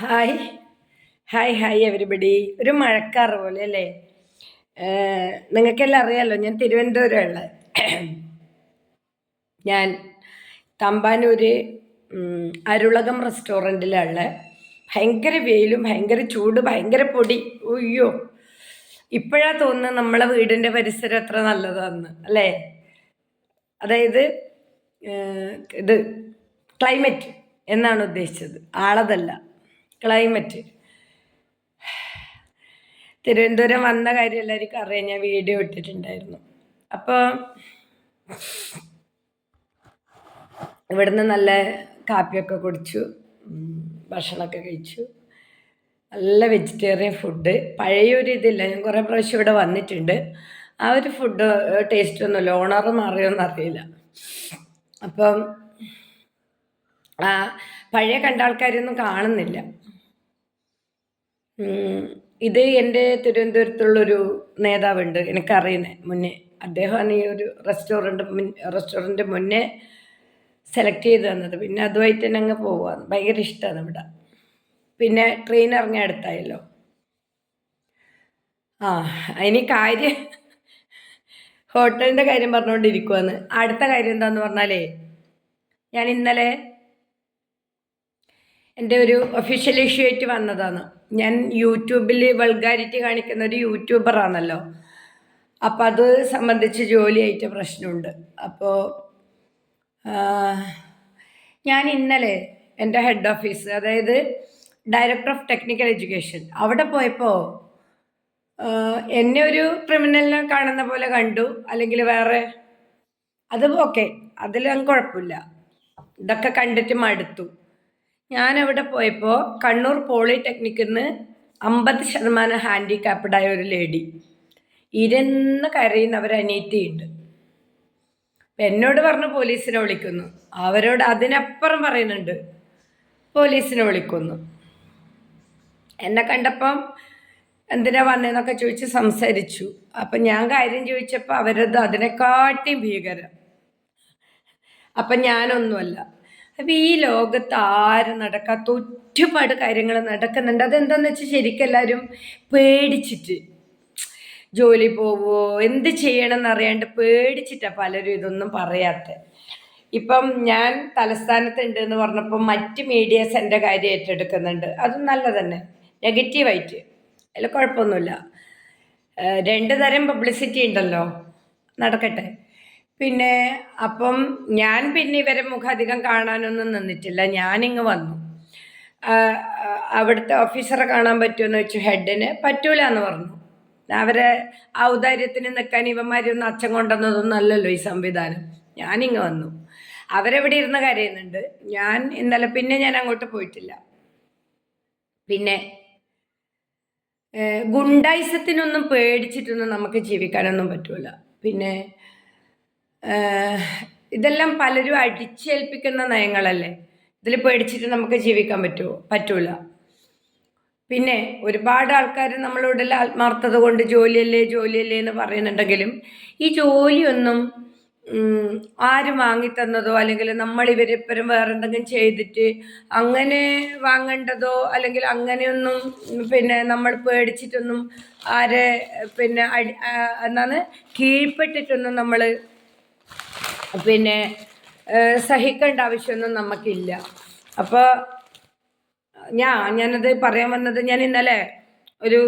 Hi hi hi everybody ഒരു മഴക്കാറ് പോലെ അല്ലേ? നിങ്ങൾക്കെല്ലാം അറിയാമല്ലോ ഞാൻ തിരുവനന്തപുരമുള്ള ഞാൻ തമ്പാനൂര് അരുളകം റെസ്റ്റോറന്റിലുള്ള ഭയങ്കര വെയിലും ഭയങ്കര ചൂട് ഭയങ്കര പൊടി. ഉയ്യോ ഇപ്പോഴാ തോന്നുന്നത് നമ്മളെ വീടിന്റെ പരിസരം എത്ര നല്ലതാന്ന് അല്ലേ? അതായത് ഇത് ക്ലൈമറ്റ് എന്നാണ് ഉദ്ദേശിച്ചത്. ആളതല്ല. ക്ലൈമറ്റ്. തിരുവനന്തപുരം വന്ന കാര്യം എല്ലാവർക്കും അറിയാം. ഞാൻ വീഡിയോ ഇട്ടിട്ടുണ്ടായിരുന്നു. അപ്പോൾ ഇവിടുന്ന് നല്ല കാപ്പിയൊക്കെ കുടിച്ചു. ഭക്ഷണമൊക്കെ കഴിച്ചു. നല്ല വെജിറ്റേറിയൻ ഫുഡ്. പഴയൊരു ഇതില്ല. ഞാൻ കുറേ പ്രാവശ്യം ഇവിടെ വന്നിട്ടുണ്ട്. ആ ഒരു ഫുഡ് ടേസ്റ്റ് ഒന്നുമില്ല. ഓണർ മാറിയോന്ന് അറിയില്ല. അപ്പം പഴയ കണ്ട ആൾക്കാരെയൊന്നും കാണുന്നില്ല. ഇത് എന്റെ തിരുവനന്തപുരത്തുള്ളൊരു നേതാവുണ്ട്. എനിക്കറിയുന്നത് മുന്നേ അദ്ദേഹമാണ് ഈ ഒരു റെസ്റ്റോറന്റ് മുൻ റെസ്റ്റോറന്റ് മുന്നേ സെലക്ട് ചെയ്ത് തന്നത്. പിന്നെ അതുമായിട്ട് തന്നെ അങ്ങ് പോവാന്ന് ഭയങ്കര ഇഷ്ടമാണ് ഇവിടെ. പിന്നെ ട്രെയിൻ ഇറങ്ങിയ അടുത്തായല്ലോ. ആ അതിന് കാര്യം ഹോട്ടലിന്റെ കാര്യം പറഞ്ഞുകൊണ്ടിരിക്കുവാണ്. അടുത്ത കാര്യം എന്താന്ന് പറഞ്ഞാലേ ഞാൻ ഇന്നലെ എന്റെ ഒരു ഒഫീഷ്യൽ ഇഷ്യൂ ആയിട്ട് വന്നതാണ്. ഞാൻ യൂട്യൂബിൽ വൾഗാരിറ്റി കാണിക്കുന്ന ഒരു യൂട്യൂബറാണല്ലോ അപ്പം അത് സംബന്ധിച്ച് ജോലിയായിട്ട് പ്രശ്നമുണ്ട്. അപ്പോൾ ഞാൻ ഇന്നലെ എന്റെ ഹെഡ് ഓഫീസ് അതായത് ഡയറക്ടർ ഓഫ് ടെക്നിക്കൽ എഡ്യൂക്കേഷൻ അവിടെ പോയപ്പോൾ എന്നെ ഒരു ക്രിമിനലിനെ കാണുന്ന പോലെ കണ്ടു. അല്ലെങ്കിൽ വേറെ അത് ഓക്കെ അതിലൊന്നും കുഴപ്പമില്ല. ഇതൊക്കെ കണ്ടിട്ട് മടുത്തു. ഞാൻ അവിടെ പോയപ്പോൾ കണ്ണൂർ പോളിടെക്നിക്കിൽ നിന്ന് അമ്പത് ശതമാനം ഹാൻഡിക്യാപ്ഡായ ഒരു ലേഡി. ഇരുന്ന് കരയുന്ന അവർ അനിയത്തിയുണ്ട്. എന്നോട് പറഞ്ഞ് പോലീസിനെ വിളിക്കുന്നു. അവരോട് അതിനപ്പുറം പറയുന്നുണ്ട് പോലീസിനെ വിളിക്കുന്നു. എന്നെ കണ്ടപ്പം എന്തിനാ വന്നതെന്നൊക്കെ ചോദിച്ച് സംസാരിച്ചു. അപ്പം ഞാൻ കാര്യം ചോദിച്ചപ്പോൾ അവരത് അതിനെക്കാട്ടിയും ഭീകരം അപ്പം ഞാനൊന്നുമല്ല. അപ്പം ഈ ലോകത്ത് ആരും നടക്കാത്ത ഒരുപാട് കാര്യങ്ങൾ നടക്കുന്നുണ്ട്. അതെന്താന്ന് വെച്ചാൽ ശരിക്കും എല്ലാവരും പേടിച്ചിട്ട് ജോലി പോവോ എന്ത് ചെയ്യണം എന്നറിയാണ്ട് പേടിച്ചിട്ടാണ് പലരും ഇതൊന്നും പറയാത്ത. ഇപ്പം ഞാൻ തലസ്ഥാനത്തുണ്ട് എന്ന് പറഞ്ഞപ്പോൾ മറ്റ് മീഡിയാസ് എന്റെ കാര്യം ഏറ്റെടുക്കുന്നുണ്ട്. അതും നല്ലതന്നെ. നെഗറ്റീവായിട്ട്. അതിൽ കുഴപ്പമൊന്നുമില്ല. രണ്ട് തരം പബ്ലിസിറ്റി ഉണ്ടല്ലോ. നടക്കട്ടെ. പിന്നെ അപ്പം ഞാൻ പിന്നെ ഇവരെ മുഖം അധികം കാണാനൊന്നും നിന്നിട്ടില്ല. ഞാനിങ്ങ് വന്നു. അവിടുത്തെ ഓഫീസറെ കാണാൻ പറ്റുമെന്ന് വെച്ചു ഹെഡിന് പറ്റൂല എന്ന് പറഞ്ഞു. അവരെ ഔദാര്യത്തിന് നിൽക്കാൻ ഇവന്മാരൊന്നും അച്ഛൻ കൊണ്ടുവന്നതൊന്നും അല്ലല്ലോ ഈ സംവിധാനം. ഞാനിങ്ങ് വന്നു. അവരെവിടെ ഇരുന്ന് കരയുന്നുണ്ട്? ഞാൻ ഇന്നലെ പിന്നെ ഞാൻ അങ്ങോട്ട് പോയിട്ടില്ല. പിന്നെ ഗുണ്ടായിസത്തിനൊന്നും പേടിച്ചിട്ടൊന്നും നമുക്ക് ജീവിക്കാനൊന്നും പറ്റൂല. പിന്നെ ഇതെല്ലാം പലരും അടിച്ചേൽപ്പിക്കുന്ന നയങ്ങളല്ലേ? ഇതിൽ പേടിച്ചിട്ട് നമുക്ക് ജീവിക്കാൻ പറ്റുമോ പറ്റൂല. പിന്നെ ഒരുപാട് ആൾക്കാർ നമ്മളോട് ആത്മാർത്ഥത കൊണ്ട് ജോലിയല്ലേ ജോലിയല്ലേ എന്ന് പറയുന്നുണ്ടെങ്കിലും ഈ ജോലിയൊന്നും ആര് വാങ്ങിത്തന്നതോ അല്ലെങ്കിൽ നമ്മൾ ഇവരെപ്പരം വേറെ എന്തെങ്കിലും ചെയ്തിട്ട് അങ്ങനെ വാങ്ങേണ്ടതോ അല്ലെങ്കിൽ അങ്ങനെയൊന്നും പിന്നെ നമ്മൾ പേടിച്ചിട്ടൊന്നും ആരെ പിന്നെ എന്നാണ് കീഴ്പ്പെട്ടിട്ടൊന്നും നമ്മൾ പിന്നെ സഹിക്കേണ്ട ആവശ്യമൊന്നും നമുക്കില്ല. അപ്പോൾ ഞാൻ ഞാനത് പറയാൻ വന്നത് ഞാൻ ഇന്നലെ ഒരു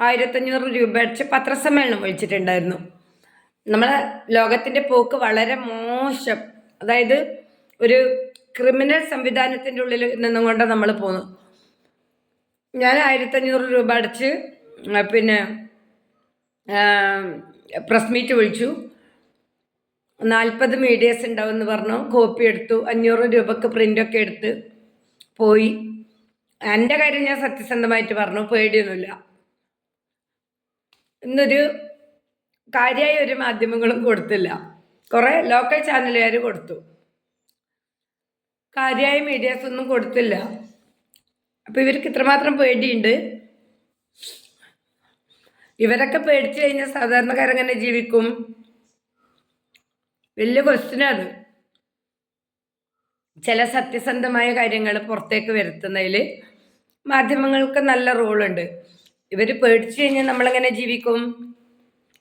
ആയിരത്തഞ്ഞൂറ് രൂപ അടിച്ച് പത്രസമ്മേളനം വിളിച്ചിട്ടുണ്ടായിരുന്നു. നമ്മളെ ലോകത്തിന്റെ പോക്ക് വളരെ മോശം. അതായത് ഒരു ക്രിമിനൽ സംവിധാനത്തിന്റെ ഉള്ളിൽ നിന്നും കൊണ്ട് നമ്മൾ പോന്നു. ഞാൻ ആയിരത്തഞ്ഞൂറ് രൂപ അടച്ച് പിന്നെ പ്രസ് മീറ്റ് വിളിച്ചു. നാൽപ്പത് മീഡിയസ് ഉണ്ടാവുമെന്ന് പറഞ്ഞു. കോപ്പി എടുത്തു. അഞ്ഞൂറ് രൂപക്ക് പ്രിന്റൊക്കെ എടുത്ത് പോയി. എന്റെ കാര്യം ഞാൻ സത്യസന്ധമായിട്ട് പറഞ്ഞു. പേടിയൊന്നുമില്ല. ഇന്നൊരു കാര്യമായ ഒരു മാധ്യമങ്ങളും കൊടുത്തില്ല. കുറേ ലോക്കൽ ചാനലുകാർ കൊടുത്തു. കാര്യമായ മീഡിയാസ് ഒന്നും കൊടുത്തില്ല. അപ്പോൾ ഇവർക്ക് ഇത്രമാത്രം പേടിയുണ്ട്. ഇവരൊക്കെ പേടിച്ചു കഴിഞ്ഞാൽ സാധാരണക്കാരെങ്ങനെ ജീവിക്കും. വലിയ ക്വസ്റ്റ്യനാണ് ചില സത്യസന്ധമായ കാര്യങ്ങൾ പുറത്തേക്ക് വരുത്തുന്നതിൽ മാധ്യമങ്ങൾക്ക് നല്ല റോളുണ്ട് ഇവർ പേടിച്ചു കഴിഞ്ഞാൽ നമ്മളെങ്ങനെ ജീവിക്കും?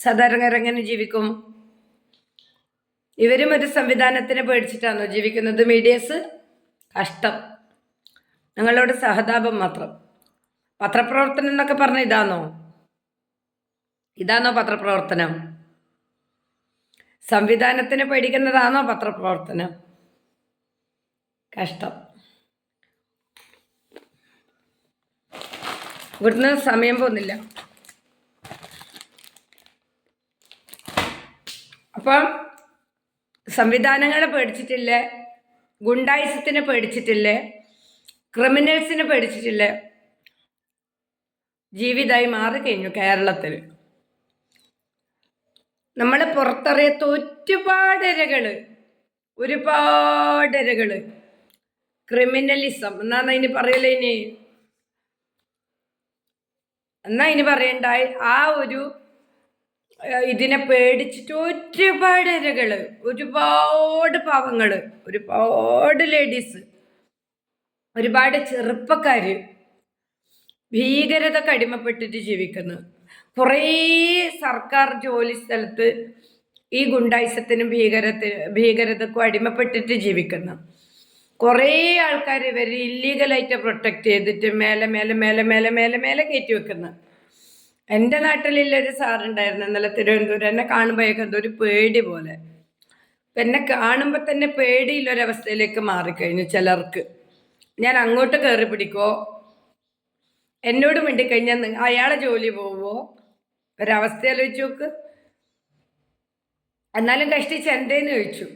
സാധാരണക്കാരെങ്ങനെ ജീവിക്കും? ഇവരും ഒരു സംവിധാനത്തിനെ പേടിച്ചിട്ടാണോ ജീവിക്കുന്നത്? മീഡിയസ് കഷ്ടം. ഞങ്ങളോട് സഹതാപം മാത്രം. പത്രപ്രവർത്തനം എന്നൊക്കെ പറഞ്ഞ ഇതാണോ? ഇതാണോ പത്രപ്രവർത്തനം? സംവിധാനത്തിനെ പേടിക്കുന്നതാണോ പത്രപ്രവർത്തനം? കഷ്ടം. ഇവിടുന്ന് സമയം പോകുന്നില്ല. അപ്പം സംവിധാനങ്ങളെ പേടിച്ചിട്ടില്ലേ? ഗുണ്ടായിസത്തിനെ പേടിച്ചിട്ടില്ലേ? ക്രിമിനൽസിനെ പേടിച്ചിട്ടില്ലേ? ജീവിതമായി മാറിക്കഴിഞ്ഞു കേരളത്തിൽ. നമ്മൾ പുറത്തറിയാത്ത ഒരുപാട് ഇരകൾ ഒരുപാട് ഇരകൾ. ക്രിമിനലിസം എന്നാണ് അതിന് പറയലേ ഇനി. എന്നാ ഇനി പറയണ്ടായി ആ ഒരു ഇതിനെ പേടിച്ചിട്ട് ഒരുപാട് ഇരകൾ ഒരുപാട് പാവങ്ങൾ ഒരുപാട് ലേഡീസ് ഒരുപാട് ചെറുപ്പക്കാര് ഭീകരത കടിമപ്പെട്ടിട്ട് ജീവിക്കുന്നു. കുറേ സർക്കാർ ജോലി സ്ഥലത്ത് ഈ ഗുണ്ടായിസത്തിനും ഭീകരത്തിന് ഭീകരതക്കും അടിമപ്പെട്ടിട്ട് ജീവിക്കുന്നു. കുറേ ആൾക്കാർ ഇവർ ഇല്ലീഗലായിട്ട് പ്രൊട്ടക്റ്റ് ചെയ്തിട്ട് മേലെ മേലെ മേലെ മേലെ മേലെ മേലെ കയറ്റി വെക്കുന്നു. എന്റെ നാട്ടിലുള്ളൊരു സാറുണ്ടായിരുന്നു ഇന്നലെ തിരുവനന്തപുരം. എന്നെ കാണുമ്പോഴേക്കും എന്തോ ഒരു പേടി പോലെ. എന്നെ കാണുമ്പോൾ തന്നെ പേടിയില്ലൊരവസ്ഥയിലേക്ക് മാറിക്കഴിഞ്ഞു ചിലർക്ക്. ഞാൻ അങ്ങോട്ട് കയറി പിടിക്കുമോ എന്നോട് മിണ്ടിക്കഴിഞ്ഞാൽ അയാളെ ജോലി പോവോ ഒരവസ്ഥ ആലോചിച്ച് നോക്ക്. എന്നാലും കഷ്ടിച്ച് എന്തേന്ന് ചോദിച്ചു.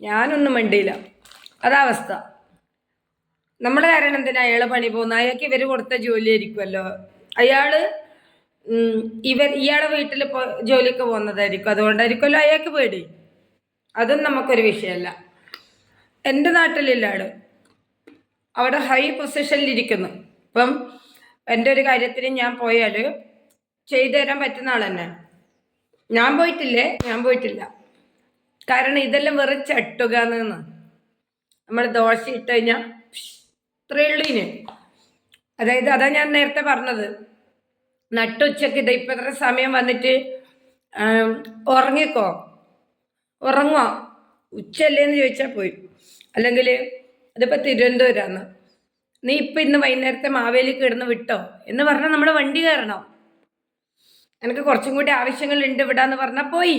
ഞാനൊന്നും മിണ്ടിയില്ല. അതാവസ്ഥ നമ്മുടെ കാരണം എന്തിനാ അയാൾ പണി പോകുന്ന? അയാൾക്ക് ഇവർ കൊടുത്ത ജോലി ആയിരിക്കുമല്ലോ. അയാൾ ഇവർ ഇയാളെ വീട്ടിൽ ജോലിക്ക് പോകുന്നതായിരിക്കും. അതുകൊണ്ടായിരിക്കുമല്ലോ അയാൾക്ക് പേടി. അതും നമുക്കൊരു വിഷയമല്ല. എന്റെ നാട്ടിലില്ല ആൾ. അവിടെ ഹൈ പൊസിഷനിലിരിക്കുന്നു ഇപ്പം എന്റെ ഒരു കാര്യത്തിന് ഞാൻ പോയാൽ ചെയ്തു തരാൻ പറ്റുന്ന ആൾ തന്നെ. ഞാൻ പോയിട്ടില്ലേ? ഞാൻ പോയിട്ടില്ല. കാരണം ഇതെല്ലാം വെറും ചട്ടുക എന്ന് നമ്മൾ ദോശ ഇട്ട് കഴിഞ്ഞാൽ ഇത്രയുള്ളീന് അതായത് അതാ ഞാൻ നേരത്തെ പറഞ്ഞത്. നട്ടുച്ചക്ക് ഇത് ഇപ്പം ഇത്ര സമയം വന്നിട്ട് ഉറങ്ങിക്കോ. ഉറങ്ങോ ഉച്ചല്ലേന്ന് ചോദിച്ചാൽ പോയി. അല്ലെങ്കിൽ ഇതിപ്പോൾ തിരുവനന്തപുരമാണ് നീ ഇപ്പം ഇന്ന് വൈകുന്നേരത്തെ മാവേലി കിടന്ന് വിട്ടോ? എന്ന് പറഞ്ഞാൽ നമ്മുടെ വണ്ടി കയറണം. എനിക്ക് കുറച്ചും കൂടി ആവശ്യങ്ങളുണ്ട് ഇവിടെ എന്ന് പറഞ്ഞാൽ പോയി.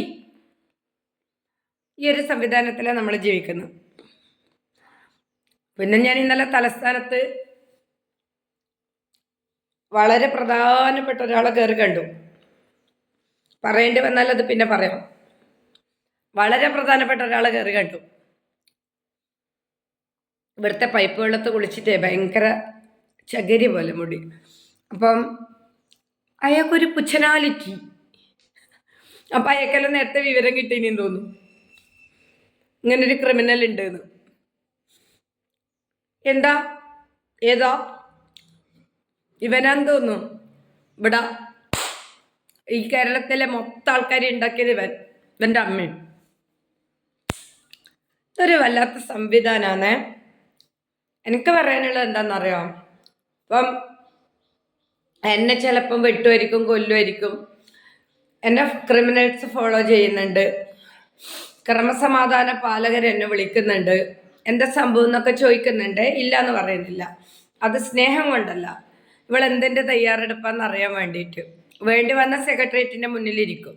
ഈ ഒരു സംവിധാനത്തിലാണ് നമ്മൾ ജീവിക്കുന്നത് പിന്നെ ഞാൻ ഇന്നലെ തലസ്ഥാനത്ത് വളരെ പ്രധാനപ്പെട്ട ഒരാളെ കയറി കണ്ടു. പറയേണ്ടി വന്നാൽ അത് പിന്നെ പറയാം. വളരെ പ്രധാനപ്പെട്ട ഒരാളെ കയറി കണ്ടു. ഇവിടുത്തെ പൈപ്പ് വെള്ളത്ത് കുളിച്ചിട്ട് ഭയങ്കര ചകിരി പോലെ മുടി. അപ്പം അയാൾക്കൊരു പുച്ഛനാലിറ്റി. അപ്പം അയാൾക്കെല്ലാം നേരത്തെ വിവരം കിട്ടിയെന്ന് തോന്നുന്നു. ഇങ്ങനൊരു ക്രിമിനൽ ഉണ്ട് എന്ന് എന്താ? ഏതാ? ഇവനാന്ന് തോന്നുന്നു. ഇവിടെ. ഈ കേരളത്തിലെ മൊത്തം ആൾക്കാരെ ഉണ്ടാക്കിയത് ഇവൻ. ഇവന്റെ അമ്മയും. ഇതൊരു വല്ലാത്ത സംവിധാനമാണ് എനിക്ക് പറയാനുള്ളത് എന്താണെന്നറിയാം ഇപ്പം എന്നെ ചിലപ്പം വെട്ടുമായിരിക്കും കൊല്ലുമായിരിക്കും. എന്നെ ക്രിമിനൽസ് ഫോളോ ചെയ്യുന്നുണ്ട്. ക്രമസമാധാന പാലകർ എന്നെ വിളിക്കുന്നുണ്ട്. എന്താ സംഭവം എന്നൊക്കെ ചോദിക്കുന്നുണ്ട്. ഇല്ല എന്ന് പറയുന്നില്ല. അത് സ്നേഹം കൊണ്ടല്ല. ഇവൾ എന്തിന്റെ തയ്യാറെടുപ്പാന്ന് അറിയാൻ വേണ്ടിയിട്ട്. വേണ്ടി വന്ന സെക്രട്ടേറിയറ്റിന്റെ മുന്നിലിരിക്കും.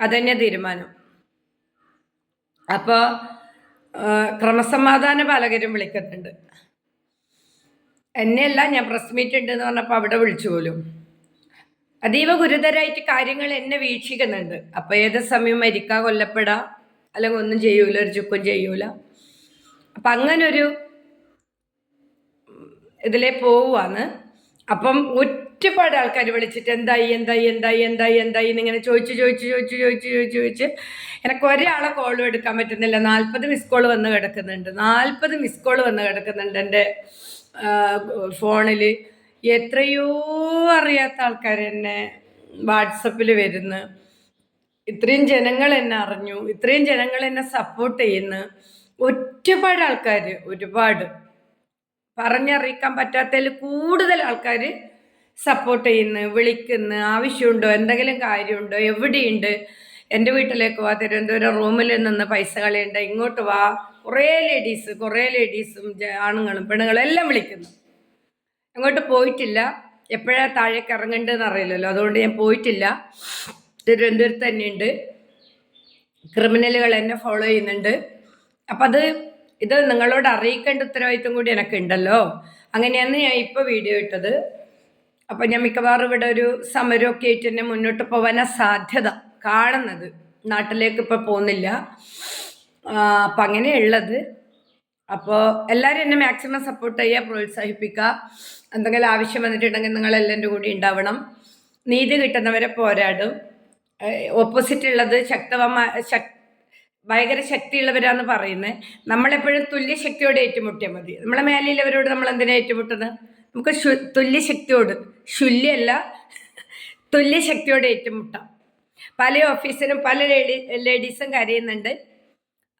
അതന്നെ തീരുമാനം. അപ്പോൾ ക്രമസമാധാന പാലകരും വിളിക്കുന്നുണ്ട്. എന്നെയല്ല ഞാൻ പ്രസ് മീറ്റ് ഉണ്ടെന്ന് പറഞ്ഞപ്പോൾ അവിടെ വിളിച്ചു പോലും. അതീവ ഗുരുതരമായിട്ട് കാര്യങ്ങൾ എന്നെ വീക്ഷിക്കുന്നുണ്ട്. അപ്പം ഏത് സമയം മരിക്കാ കൊല്ലപ്പെടാ അല്ലെങ്കിൽ ഒന്നും ചെയ്യൂല ഒരു ചുക്കും ചെയ്യൂല. അപ്പം അങ്ങനൊരു ഇതിലേ പോവാന്ന് അപ്പം ഒരുപാട് ആൾക്കാർ വിളിച്ചിട്ട് എന്തായി എന്തായി എന്തായി എന്തായി എന്തായി എന്നിങ്ങനെ ചോദിച്ച് ചോദിച്ച് ചോദിച്ച് ചോദിച്ച് ചോദിച്ച് ചോദിച്ച് എനിക്ക് ഒരാളെ കോളും എടുക്കാൻ പറ്റുന്നില്ല. നാൽപ്പത് മിസ് കോൾ വന്ന് കിടക്കുന്നുണ്ട്. നാൽപ്പത് മിസ് കോൾ വന്ന് കിടക്കുന്നുണ്ട് എന്റെ ഫോണിൽ എത്രയോ അറിയാത്ത ആൾക്കാർ എന്നെ വാട്സപ്പിൽ വരുന്നു. ഇത്രയും ജനങ്ങൾ എന്നെ അറിഞ്ഞു. ഇത്രയും ജനങ്ങൾ എന്നെ സപ്പോർട്ട് ചെയ്യുന്ന. ഒരുപാട് ആൾക്കാർ ഒരുപാട്. പറഞ്ഞറിയിക്കാൻ പറ്റാത്തതിൽ കൂടുതൽ ആൾക്കാർ സപ്പോർട്ട് ചെയ്യുന്നു വിളിക്കുന്നു. ആവശ്യമുണ്ടോ? എന്തെങ്കിലും കാര്യമുണ്ടോ? എവിടെയുണ്ട്? എന്റെ വീട്ടിലേക്ക് വാ തിരുവനന്തപുരം റൂമിൽ നിന്ന് പൈസ കളയണ്ട ഇങ്ങോട്ട് വാ. കുറേ ലേഡീസ് കുറേ ലേഡീസും ആണുങ്ങളും പെണ്ണുങ്ങളും എല്ലാം വിളിക്കുന്നു. അങ്ങോട്ട് പോയിട്ടില്ല. എപ്പോഴാണ് താഴേക്ക് ഇറങ്ങേണ്ടതെന്ന് അറിയില്ലല്ലോ. അതുകൊണ്ട് ഞാൻ പോയിട്ടില്ല. തിരുവനന്തപുരത്ത് തന്നെയുണ്ട്. ക്രിമിനലുകൾ എന്നെ ഫോളോ ചെയ്യുന്നുണ്ട്. അപ്പം അത് ഇത് നിങ്ങളോട് അറിയിക്കേണ്ട ഉത്തരവാദിത്വം കൂടി എനിക്കുണ്ടല്ലോ. അങ്ങനെയാണ് ഞാൻ ഇപ്പോൾ വീഡിയോ ഇട്ടത്. അപ്പം ഞാൻ മിക്കവാറും ഇവിടെ ഒരു സമരമൊക്കെ ആയിട്ട് തന്നെ മുന്നോട്ട് പോകാനാ സാധ്യത. കാണുന്നത്. നാട്ടിലേക്ക് ഇപ്പോൾ പോകുന്നില്ല. അപ്പം അങ്ങനെയുള്ളത് അപ്പോൾ എല്ലാവരും എന്നെ മാക്സിമം സപ്പോർട്ട് ചെയ്യുക പ്രോത്സാഹിപ്പിക്കുക എന്തെങ്കിലും ആവശ്യം വന്നിട്ടുണ്ടെങ്കിൽ നിങ്ങൾ എന്റെ കൂടി ഉണ്ടാവണം. നീതി കിട്ടുന്നവരെ പോരാടും. ഓപ്പോസിറ്റ് ഉള്ളത് ശക്തമായ ശക് ഭയങ്കര ശക്തിയുള്ളവരാന്ന് പറയുന്നത് നമ്മളെപ്പോഴും തുല്യ ശക്തിയോട് ഏറ്റുമുട്ടിയാൽ മതി. നമ്മളെ മേലെയുള്ളവരോട് നമ്മൾ എന്തിനാ ഏറ്റുമുട്ടുന്നത്? നമുക്ക് ശു തുല്യ ശക്തിയോട് ശുല്യല്ല തുല്യ ശക്തിയോട് ഏറ്റുമുട്ടാം. പല ഓഫീസിനും പല ലേഡി ലേഡീസും കരയുന്നുണ്ട്.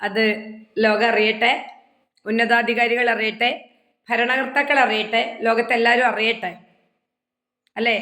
അത് ലോകം അറിയട്ടെ ഉന്നതാധികാരികൾ അറിയട്ടെ ഭരണകർത്താക്കൾ അറിയട്ടെ ലോകത്തെല്ലാവരും അറിയട്ടെ. അല്ലേ?